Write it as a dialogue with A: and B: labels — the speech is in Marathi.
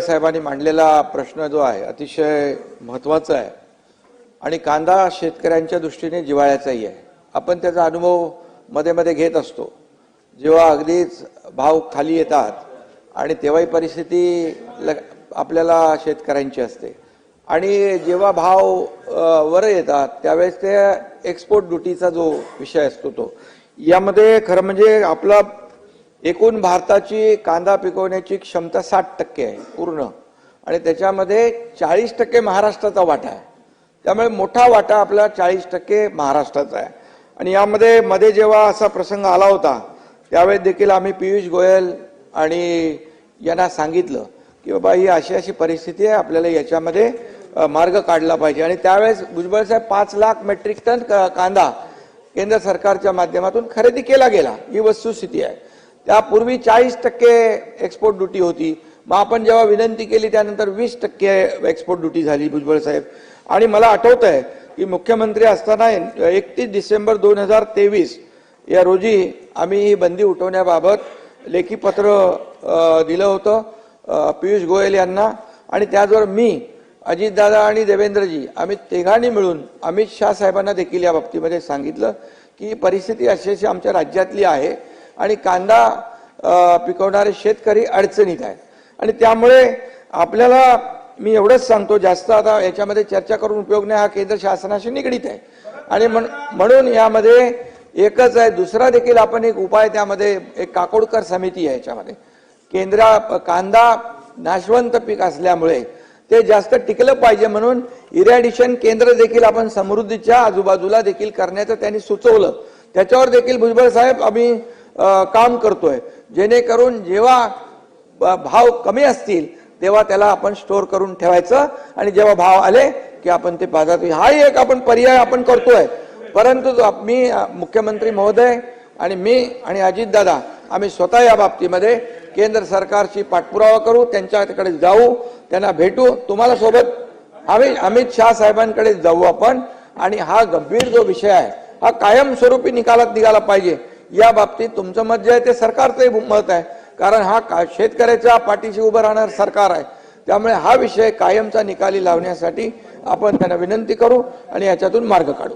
A: साहेबांनी मांडलेला प्रश्न जो आहे अतिशय महत्त्वाचा आहे. आणि कांदा शेतकऱ्यांच्या दृष्टीने जिवाळ्याचाही आहे. आपण त्याचा अनुभवमध्ये मध्ये घेत असतो. जेव्हा अगदीच भाव खाली येतात आणि तेव्हाही परिस्थिती ल- आपल्याला शेतकऱ्यांची असते. आणि जेव्हा भाव वर येतात त्यावेळेस ते एक्सपोर्ट ड्युटीचा जो विषय असतो तो. यामध्ये खरं म्हणजे आपला एकूण भारताची कांदा पिकवण्याची क्षमता साठ टक्के आहे पूर्ण. आणि त्याच्यामध्ये चाळीस टक्के महाराष्ट्राचा वाटा आहे. त्यामुळे मोठा वाटा आपला चाळीस टक्के महाराष्ट्राचा आहे. आणि यामध्ये मध्ये जेव्हा असा प्रसंग आला होता त्यावेळेस देखील आम्ही पियुष गोयल आणि यांना सांगितलं की बाबा ही अशी अशी परिस्थिती आहे आपल्याला याच्यामध्ये मार्ग काढला पाहिजे. आणि त्यावेळेस भुजबळ साहेब पाच लाख मेट्रिक टन क- कांदा केंद्र सरकारच्या माध्यमातून खरेदी केला गेला. ही वस्तुस्थिती आहे. त्यापूर्वी चाळीस टक्के एक्सपोर्ट ड्युटी होती. मग आपण जेव्हा विनंती केली त्यानंतर वीस टक्के एक्सपोर्ट ड्युटी झाली भुजबळ साहेब. आणि मला आठवत आहे की मुख्यमंत्री असताना एकतीस डिसेंबर दोन हजार तेवीस या रोजी आम्ही ही बंदी उठवण्याबाबत लेखी पत्र दिलं होतं पियुष गोयल यांना. आणि त्याचबरोबर मी अजितदादा आणि देवेंद्रजी आम्ही तिघांनी मिळून अमित शाह साहेबांना देखील या बाबतीमध्ये सांगितलं की परिस्थिती अशी अशी आमच्या राज्यातली आहे. आणि कांदा पिकवणारे शेतकरी अडचणीत आहे आणि त्यामुळे आपल्याला मी एवढंच सांगतो जास्त आता याच्यामध्ये चर्चा करून उपयोग नाही हा केंद्र शासनाशी निगडीत आहे. आणि म्हणून यामध्ये एकच आहे दुसरा देखील आपण एक उपाय त्यामध्ये एक काकोडकर समिती आहे याच्यामध्ये. केंद्रा कांदा नाशवंत पीक असल्यामुळे ते जास्त टिकलं पाहिजे म्हणून इरॅडिशन केंद्र देखील आपण समृद्धीच्या आजूबाजूला देखील करण्याचं त्यांनी सुचवलं. त्याच्यावर देखील भुजबळ साहेब आम्ही काम करतोय. जेणेकरून जेव्हा भाव कमी असतील तेव्हा त्याला आपण स्टोअर करून ठेवायचं. आणि जेव्हा भाव आले की आपण ते बाजारात हाही एक आपण पर्याय आपण करतोय. परंतु जो मी मुख्यमंत्री महोदय आणि मी आणि अजितदादा आम्ही स्वतः या बाबतीमध्ये केंद्र सरकारशी पाठपुरावा करू त्यांच्याकडे जाऊ त्यांना भेटू. तुम्हाला सोबत आम्ही अमित शहा साहेबांकडे जाऊ आपण. आणि हा गंभीर जो विषय आहे हा कायमस्वरूपी निकालात निघाला पाहिजे. या बाबतीत तुमचं मत जे आहे ते सरकारचंही मत आहे. कारण हा का- शेतकऱ्याच्या पाठीशी उभं राहणार सरकार आहे. त्यामुळे हा विषय कायमचा निकाली लावण्यासाठी आपण त्यांना विनंती करू आणि याच्यातून मार्ग काढू.